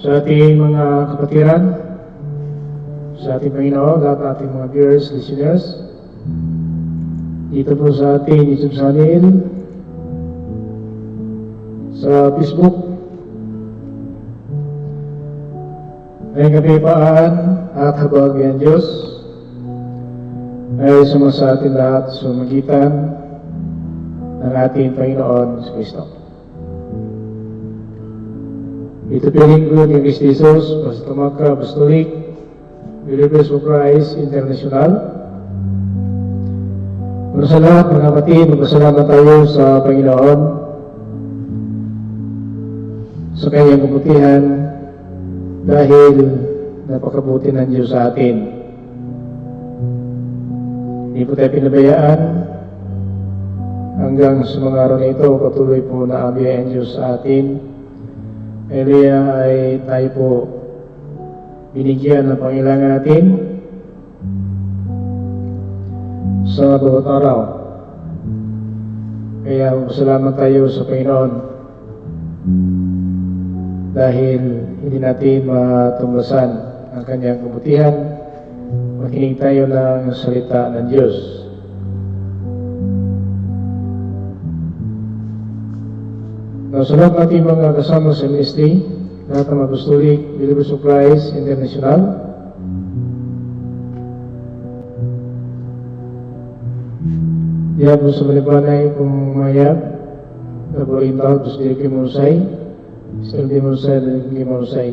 sa ating mga kapatiran, sa ating Panginoon, lahat ng ating mga viewers, listeners, dito po sa ating YouTube channel, sa Facebook, ngayong kapipaan at habag ang Diyos ay suma sa ating lahat sa magitan ng ating Panginoon sa Kristo. Ito piling ko ni Kristi Jesus, Pastor Maka Apostolic, Believers of Christ International. Para sa lahat mga kapatid, magpasalamat tayo sa Panginoon sa kanyang kabutihan dahil napakabuti ng Diyos sa atin. Hindi po tayo pinabayaan hanggang sa mga araw na ito, patuloy po na ang Diyos sa atin. Kaya ay tayo po binigyan ng pangailangan natin sa bawat araw. Kaya salamat tayo sa Panginoon dahil hindi natin matumbasan ang kanyang kabutihan. Makinig tayo ng salita ng Diyos. Nasunod natin mga kasama sa ministry, lahat ng Apostolic Believers of Christ International. Diyan po sa Malibanay kung mayab, Nabuhin tao po sa Diriki Mursay, sa Diriki Mursay, Diriki Mursay.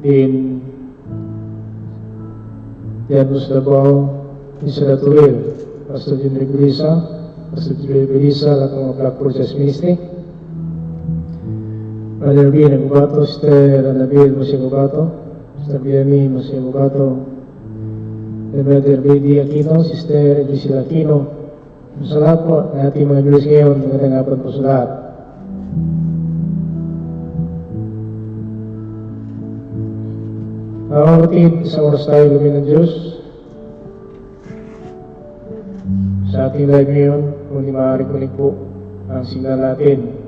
Din, diyan po sa Davao, Isa Tuwil, Pastor Junior Belisa, Pastor Junior Belisa, lahat ng mga Nagubato, Sister Anabil Musibubato, Sister BME Musibubato, Brother B.D. Aquino, Sister Edrisila Aquino, sa lahat po ng ating mga viewers ngayon, magandang hapon po sa lahat. Mga kapatid, isang oras tayo gawin ng Diyos. Sa ating live ngayon, kung di maaari kunin po ang signal natin.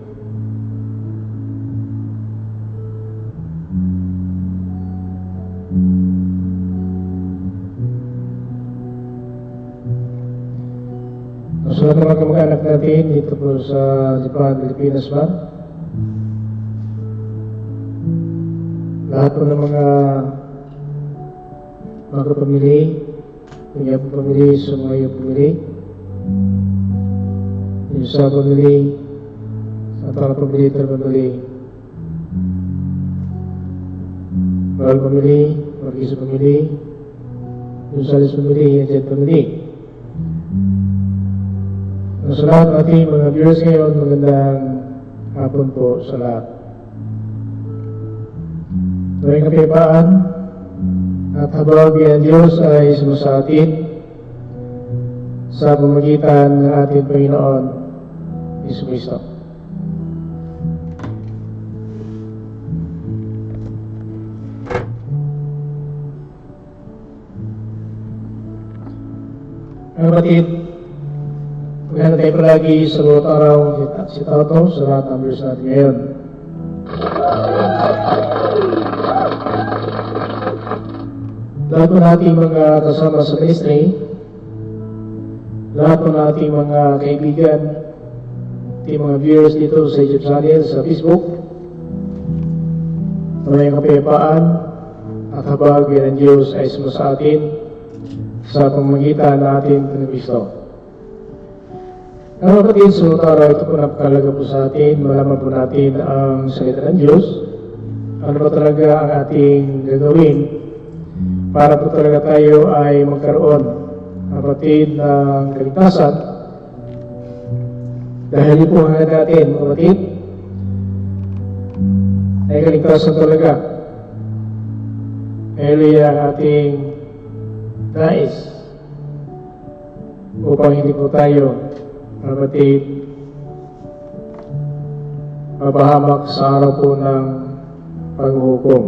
Sa lahat ng mga kamag-anak natin dito po sa Japan, Pilipinas man. Lahat po ng mga mga kapamilya, yung iyong pamilya sa mga iyong pamilya, yung sa pamilya, sa para pamilya, sa pamilya, Mahal pamilya, Marquis sa pamilya, yung salis pamilya, yung jet pamilya. Sa lahat ng ating mga viewers ngayon, magandang hapon po sa lahat. Tuwing kapipaan at habang ang Diyos ay sumasa atin sa pamagitan ng ating Panginoon, Isu Kristo. Mga kapatid, Maganda tayo palagi sa bawat araw si Tato sa lahat ng viewers natin ngayon. Lahat po nating mga kasama sa ministry, lahat po nating mga kaibigan, ating mga viewers dito sa YouTube channel, sa Facebook, Maraming kapayapaan at habag ng Diyos ay sumasa atin? Sa pamagitan ng ating Kristo. Ang kapatid, sa araw ito po napakalaga po sa atin, malaman po natin ang salita ng Diyos, ano ba talaga ang ating gagawin para po talaga tayo ay magkaroon, kapatid, ng kaligtasan. Dahil po ang natin, kapatid, ay kaligtasan talaga. Kaya ang ating nais upang hindi po tayo kapatid, mapahamak sa araw po ng paghuhukom.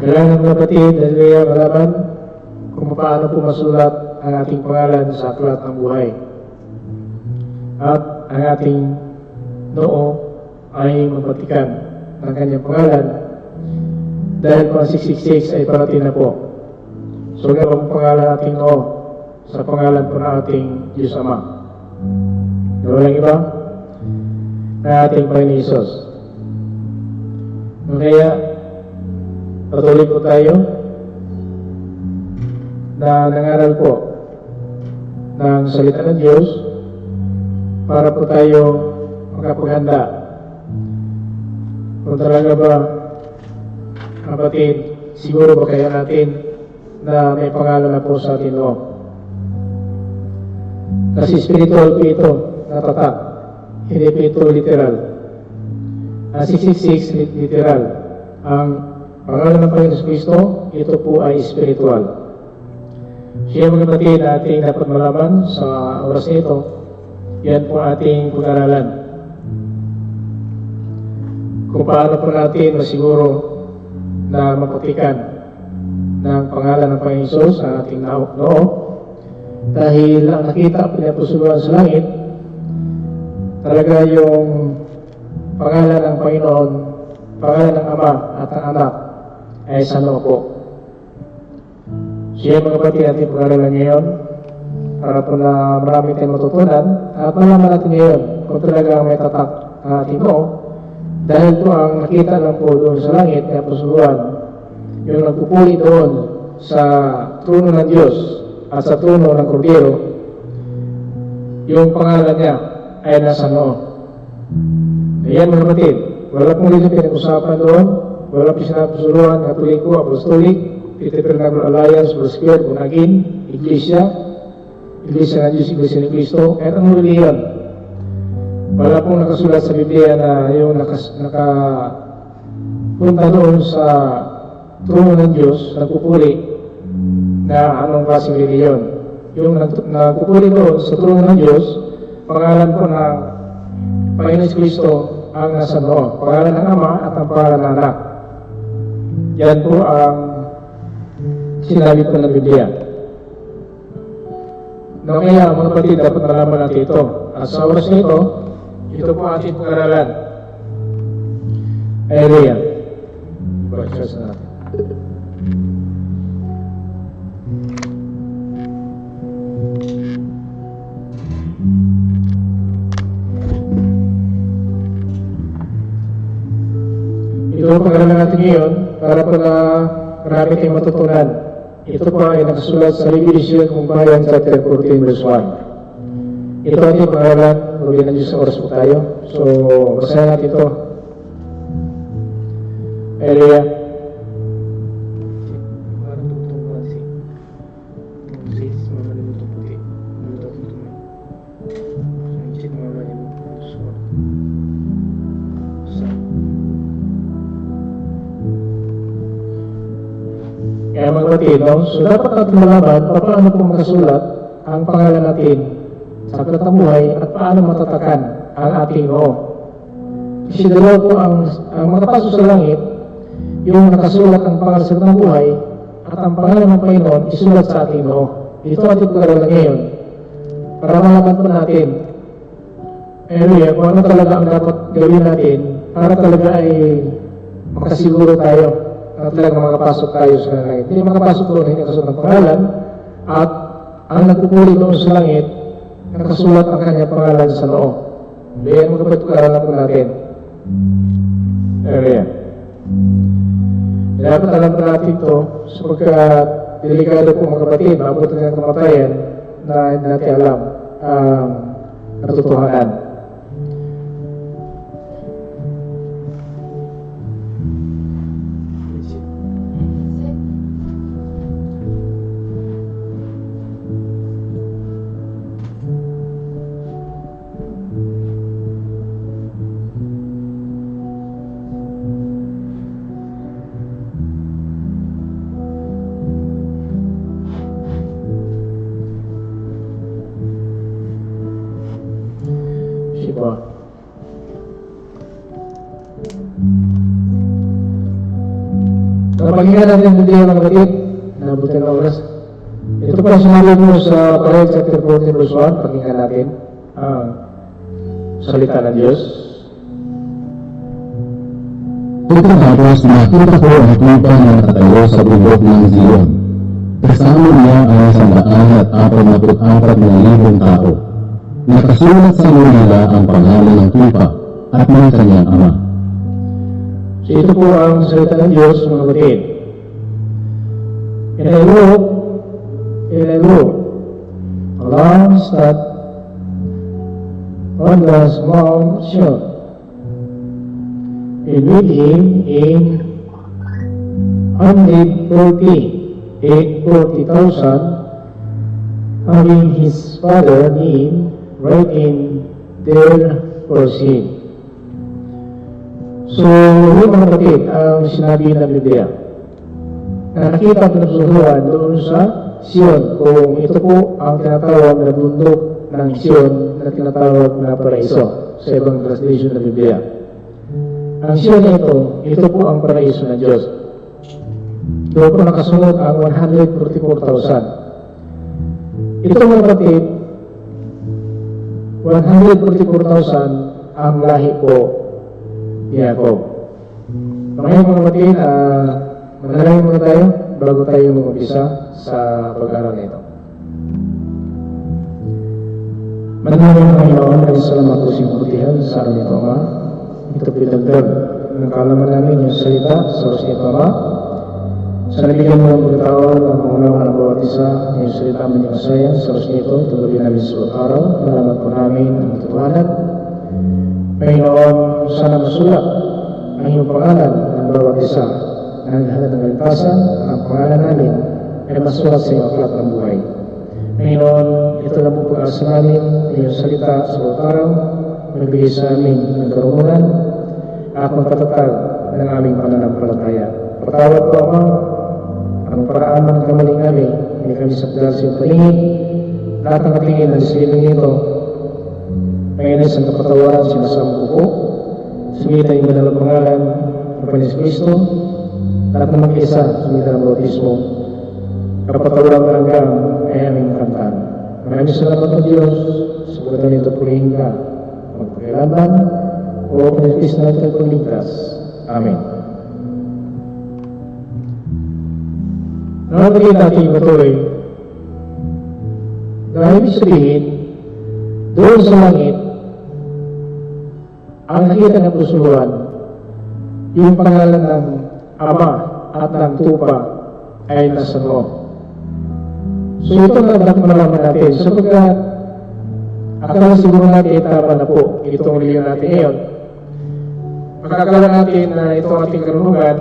Kailangan kapatid, haliluya, malaman kung paano po masulat ang ating pangalan sa aklat ng buhay. At ang ating noo ay mapatikan ng kanyang pangalan dahil po ang 666 ay parating na po. So, po pangalan natin o sa pangalan po ng ating Diyos Ama. Na walang iba na ating Panginoon Isos. Kaya, patuloy po tayo na nangaral po ng salita ng Diyos para po tayo makapaghanda. Kung talaga ba, kapatid, siguro ba kaya natin na may pangalan na po sa atin loob? Kasi spiritual po ito, natatak. Hindi po ito literal. Ang 666 lit- literal. Ang pangalan ng Panginoon Kristo, ito po ay spiritual. Siya mga kapatid na ating dapat malaman sa oras na ito, yan po ating pag-aralan. Kung paano po natin masiguro na mapatikan ng pangalan ng Panginoon sa ating noo dahil ang nakita pinapusuluan sa langit talaga yung pangalan ng Panginoon, pangalan ng Ama at ang Anak ay sa noo po. Siya mga kapatid natin pag-aralan ngayon para po na marami tayong matutunan at malaman natin ngayon kung talaga may tatak ang ating noo dahil po ang nakita lang po doon sa langit kaya pusuluan yung nagpupuli doon sa trono ng Diyos at sa trono ng Kordero yung pangalan niya ay nasa noo. Ayan mga kapatid, wala pong dito pinag-usapan doon, wala pong sinapusuluan, katoliko, apostolik, Peter National Alliance, Brosquare, Bunagin, Iglesia, Iglesia ng Diyos, Iglesia ni Cristo, at ang reliyon. Wala pong nakasulat sa Biblia na yung nakas, naka punta doon sa trono ng Diyos, nagpupuli na anong klaseng reliyon. Yung nag- nagpupuli doon sa trono ng Diyos, pangalan po ng Panginoon Kristo ang nasa noo. Pangalan ng Ama at ang pangalan ng Anak. Yan po ang sinabi po ng Biblia. No, kaya mga kapatid, dapat malaman natin ito. At sa oras na ito, po ang ating pag-aralan. Hallelujah. Pag-church na natin. Ito ang pag-aralan natin ngayon para po na marami tayong matutunan. Ito po ay nakasulat sa Revelation kung bayan chapter 14 verse 1. Ito ang pag-aralan, huwag na Diyos sa oras po tayo. So, basahin natin ito. Hallelujah. No? so dapat natin malaman paano po makasulat ang pangalan natin sa aklat ng buhay at paano matatakan ang ating noo. Kasi dalawa po ang, ang makapasok sa langit, yung nakasulat ang pangalan sa aklat ng buhay at ang pangalan ng Panginoon isulat sa ating noo. Ito ating pag-aralan ngayon para malaman po natin Anyway, kung ano talaga ang dapat gawin natin para talaga ay makasiguro tayo na talaga makapasok tayo sa langit. Hindi makapasok doon, hindi nakasulat ang pangalan at ang nagpupuli doon sa langit, nakasulat ang kanyang pangalan sa noo. Bayan mo kapit pag-aralan po natin. Anyway, dapat alam po natin ito sapagkat delikado po mga kapatid, maabot ng kamatayan na hindi natin alam ang katotohanan. Sipa. Napaghinga natin ang video ng kapatid. Nabutin na oras. Ito pa sinabi mo sa Pahayag chapter 14 verse 1. Pakinggan natin ang salita ng Diyos. Pagkatapos nakita ko ang tupa na nakatayo sa bundok ng Zion. Kasama niya ang sandaan at apat na apat na libong tao. Nakasulat sa nila ang pangalan ng tupa at ng kanyang ama. So ito po ang salita ng Diyos, mga kapatid. And I look, and I look, alongside on the small shore, and with him in hundred forty, eight forty thousand, having his father name writing there for him. So, yun mga kapatid, ang sinabi ng Biblia. Na nakita ng doon sa Sion, kung ito po ang tinatawag na bundok ng Sion na tinatawag na paraiso sa ibang translation ng Biblia. Ang Sion na ito, ito po ang paraiso ng Diyos. Doon po nakasunod ang 144,000. Ito mga kapatid, 144,000 ang lahi po ni Jacob. Ngayon mga kapatid, uh, manalangin muna tayo bago tayo mag-umpisa sa pag-aaral nito. Manalangin ng Panginoon, nagsalamat po siyang kabutihan sa araw nito, Ama. Ito pinagdag ng kalaman namin yung salita sa oras nito, Ama. Sa nabigyan mo ng pagkataon ang pangunawa ng bawat isa, yung salita mo yung masaya sa nito, ito gabi namin sa araw. Malamat po namin ang katuwanan. Panginoon, sana masulat ang iyong pangalan ng bawat isa na naghahanap ng kaligtasan at ang pangalan namin ay masulat sa iyong aklat ng buhay. Panginoon, ito na po pag-asa namin, ang iyong salita sa bawat araw, magbigay sa amin ng karunungan at magpatatag ng aming pananampalataya. Patawad po, Ama, ang paraan ng kamaling namin, hindi kami sa sa iyong palingin, lahat ng katingin ng silong ito, Panginoon sa kapatawaran, sinasama ko po. Sumita yung madalang pangalan ng Panginoon Kristo. Lahat ng mag-isa, sumita ng bautismo. Kapatawaran hanggang ay aming kantaan. Maraming salamat ng Diyos. Sa pagkatan nito purihin ka. Magpagkailaban o Kristo na ito pagligtas. Amen. Nakapagin natin patuloy. Dahil ibig sabihin, doon sa langit, ang nakita ng pusuluhan, yung pangalan ng Ama at ng Tupa ay nasa loob. So ito na dapat malaman natin sapagkat akala siguro natin tama na po itong reliyon natin ngayon. Makakala natin na itong ating karunungan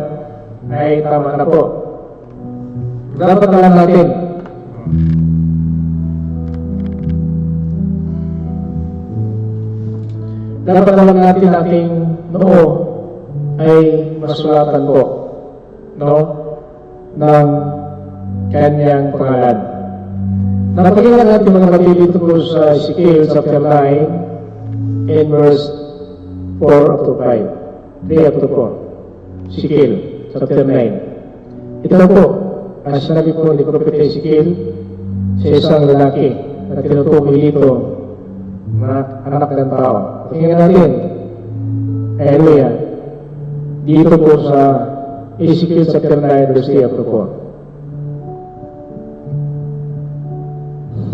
ay tama na po. Dapat alam natin dapat alam natin ating noo ay masulatan po no ng kanyang pangalan. Napakinggan natin mga kapatid dito po sa Ezekiel chapter 9 in verse 4 up to 5. 3 up to 4. Ezekiel chapter 9. Ito po, ang sinabi po ni Prophet Ezekiel sa isang lalaki na tinutukoy dito mga anak ng tao. Tingnan natin. Hallelujah. Dito po sa Ezekiel chapter 9 verse 3 up to 4.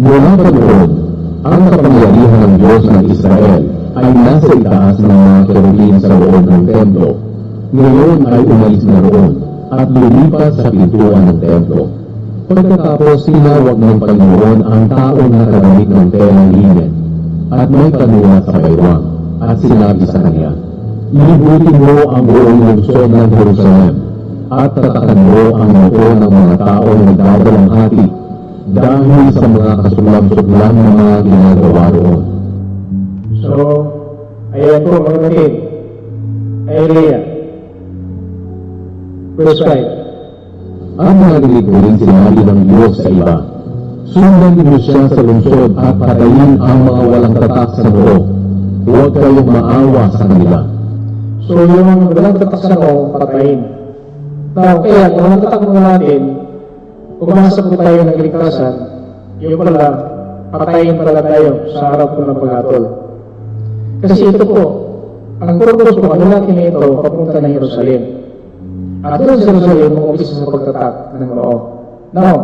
Mula pa noon, ang kapangyarihan ng Diyos ng Israel ay nasa itaas ng mga kerubin sa loob ng templo. Ngayon ay umalis na roon at lumipat sa pintuan ng templo. Pagkatapos tinawag ng Panginoon ang taong nakadamit ng telang linen at may kanuna sa baywang at sinabi sa kanya, Libutin mo ang buong lungsod ng Jerusalem at tatakan mo ang noo ng mga taong nagdadalang hati dahil sa mga kasulam-suklam na mga ginagawa roon. So, ayan po mga kapatid. Hallelujah. Verse 5. Ang narinig ko rin sinabi ng Diyos sa iba, Sundan niyo siya sa lungsod at patayin ang mga walang tatak sa noo. Huwag kayong maawa sa kanila. So, yung walang tatak sa noo, patayin. Now, kaya kung walang tatak mo natin, umasa po tayo ng kaligtasan, yung pala, patayin pala tayo sa harap po ng paghatol. Kasi ito po, ang purpose po, ang lalaki na ito, papunta ng Jerusalem. At doon sa Jerusalem, umupisa sa pagtatak ng noo. Now,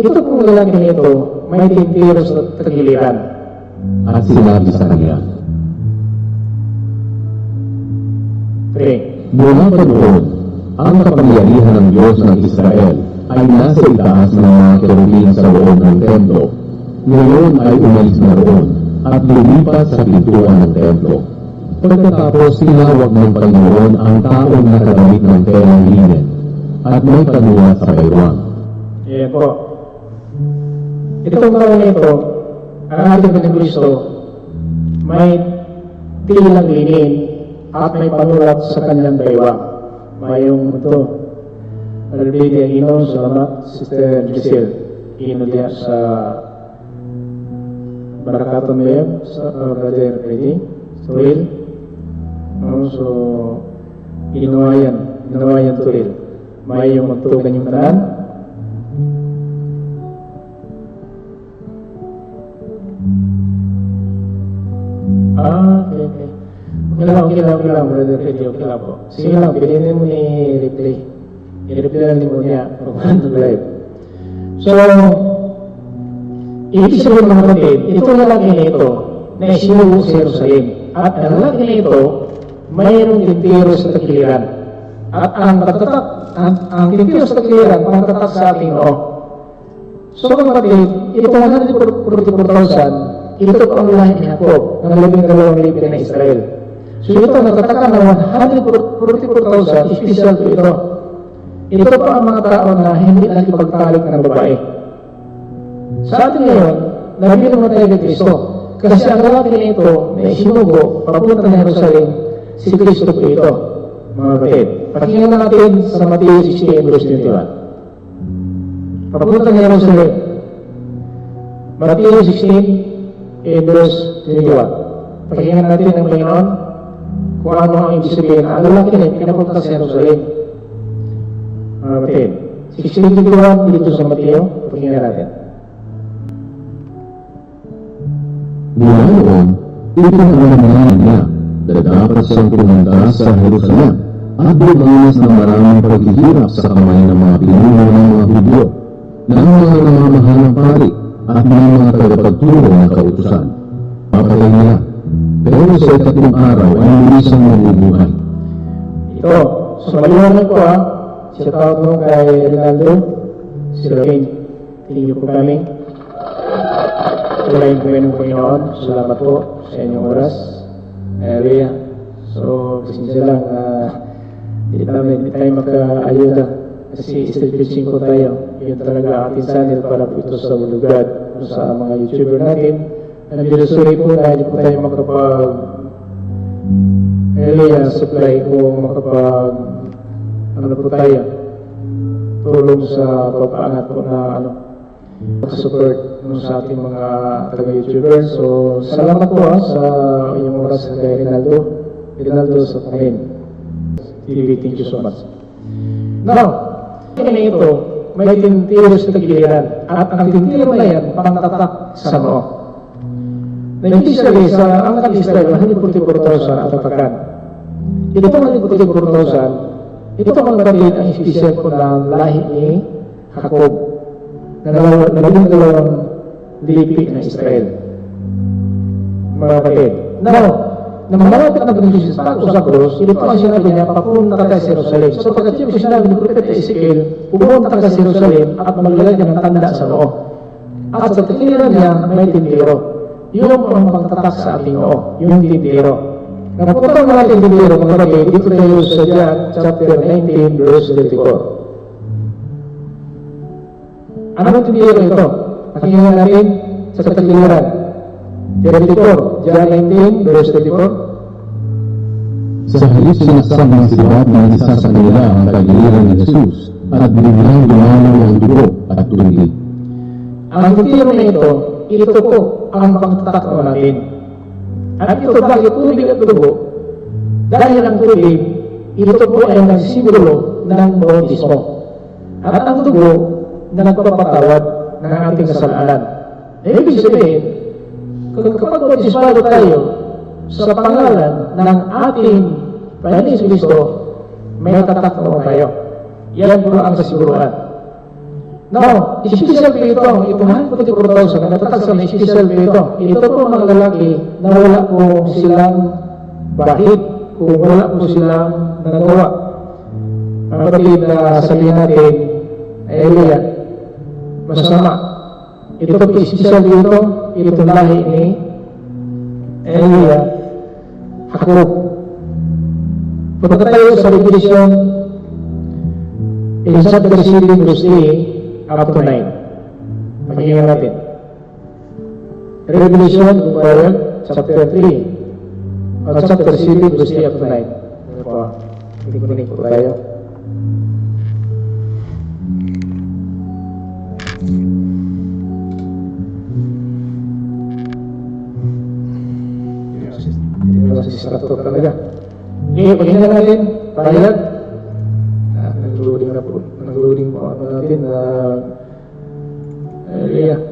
ito pong lalaki na ito, may tintiro sa tagiliran. At sinabi sa kanya, Three. Mula pa noon, ang kapangyarihan ng Diyos ng Israel ay nasa itaas ng mga kerubin sa loob ng templo. Ngayon ay umalis na roon at lumipat sa pintuan ng templo. Pagkatapos tinawag ng Panginoon ang taong nakadamit ng telang linen at may panuwa sa baywang. Ayan po. Itong na ito, ang ating Kristo, may tilang linin at may panulat sa kanyang baywang. Mayong ito. Already ang ino, salamat, Sister Giselle. Ino diya sa Barakaton mo yun, sa uh, Brother Freddy, sa Will. No, so, inuwayan, inuwayan tulil. May yung magtugan yung tanan, Ah, okay, lang, okay lang, okay lang, brother Freddy, okay lang po. Sige lang, piliin mo ni replay. I-replay lang mo niya, pag live. So, ibig sabihin mga kapatid, itong lalaki na ito, na isinubo sa Jerusalem. At ang lalaki na ito, mayroong tintiro sa takiliran. At ang pagtatak, ang, ang tintiro sa takiliran, pagtatak sa ating noo. So mga kapatid, ito 144,000, ito po ang lahi ni Jacob, ng labing dalawang libre na Israel. So ito, natataka na 144,000, special po ito. Ito po ang mga tao na hindi nakipagtalik ng babae. Sa atin ngayon, nabilang na tayo kay Kristo. Kasi ang lalaki na ito, na isinugo, papunta ng Jerusalem, si Kristo po ito. Mga kapatid, pakinggan natin sa Matthew 16, verse 21. Papunta ng Jerusalem. Matthew 16, and verse 21. Pakinggan natin ang Panginoon kung ano ang ibig sabihin. Ang lalaki na pinapunta sa Jerusalem. Mga kapatid, 16.21 dito sa Mateo, pakinggan natin. Mula noon, ipinangalaman niya na dapat siyang pumunta sa Jerusalem at dumanas ng maraming paghihirap sa kamay ng mga pinuno ng mga Hudyo, ng mga namamahal ng pari at ng mga tagapagturo ng kautusan. Papatay niya, pero sa ikatlong araw ay muli siyang mabubuhay. Ito, so maliwanag ko ha, shout out mo kay Rinaldo, si Lorraine. Thank you coming. Tulayin ko yun ng Panginoon. Salamat po sa inyong oras. Hallelujah. So, pasensya lang na hindi namin hindi tayo magkaayuda. Kasi still preaching ko tayo. Yun talaga ating channel para po ito sa bulugad sa mga YouTuber natin. I'm sorry po na hindi po tayo makapag Hallelujah, supply ko makapag ano po tayo tulong sa pagpaangat po na ano support no, sa ating mga taga-YouTubers. So, salamat po ah, sa inyong oras kay Rinaldo. Rinaldo sa Pangin. TV, thank you so much. Now, na ito, may tintiro sa tagiliran. At ang tintiro na yan, pangtatak sa noo. Nag-Israel sa ang nag-Israel, 144,000 at atakan. Ito pong 144,000, ito pong kapatid ang special po ng lahi ni Jacob na dalawa- na labing dalawang lipi ng Israel. Mga kapatid. Now, na malapit na pag Jesus sa sa krus, ito ang sinabi niya, papunta ka sa Jerusalem. So pagkat yung sinabi ni Propeta Ezekiel, pupunta ka sa Jerusalem at maglagay ka ng tanda sa noo. At sa tiniran niya, may tindiro. Yun po ang pagtatak sa ating noo, yung tindiro. Napunta mo natin tindiro, mga kapatid, dito tayo sa John chapter 19, verse 34. Anong tindiro ito? Pakinggan natin sa katiliran. 34, John 19, verse 34. Sa halip sinasab ng sibab ng isa sa kanila ang kagiliran ni Jesus at biglang lumalaw ang dugo at tubig. Ang tindiro na ito, ito po ang pagtatak natin. At ito bakit tubig at dugo? Dahil ang tubig, ito po ay nagsimbolo ng bautismo. At ang dugo na nagpapatawad ng ating kasalanan. Na ibig sabihin, kapag bautismado tayo, sa pangalan ng ating Panginoon Kristo, may tatak naman tayo. Yan po ang kasiguruhan. Now, special po ito, 144,000 na natatak sa special po ito. Ito po mga lalaki na wala po silang bahid, kung wala po silang nagawa. Mga kapatid na sabihin natin, ay masama. Ito po special dito, ito lahi ni Elia Jacob. Punta tayo sa Revelation chapter 16 verse 3 up to 9. Pakinggan natin. Revelation, kumbayan, chapter 3 at chapter 16 verse 3 up to 9. Ano po? Hindi po tayo. Hindi mo kasi strato talaga. Okay, pakinggan natin. Pahayag. Ah, لكن ليه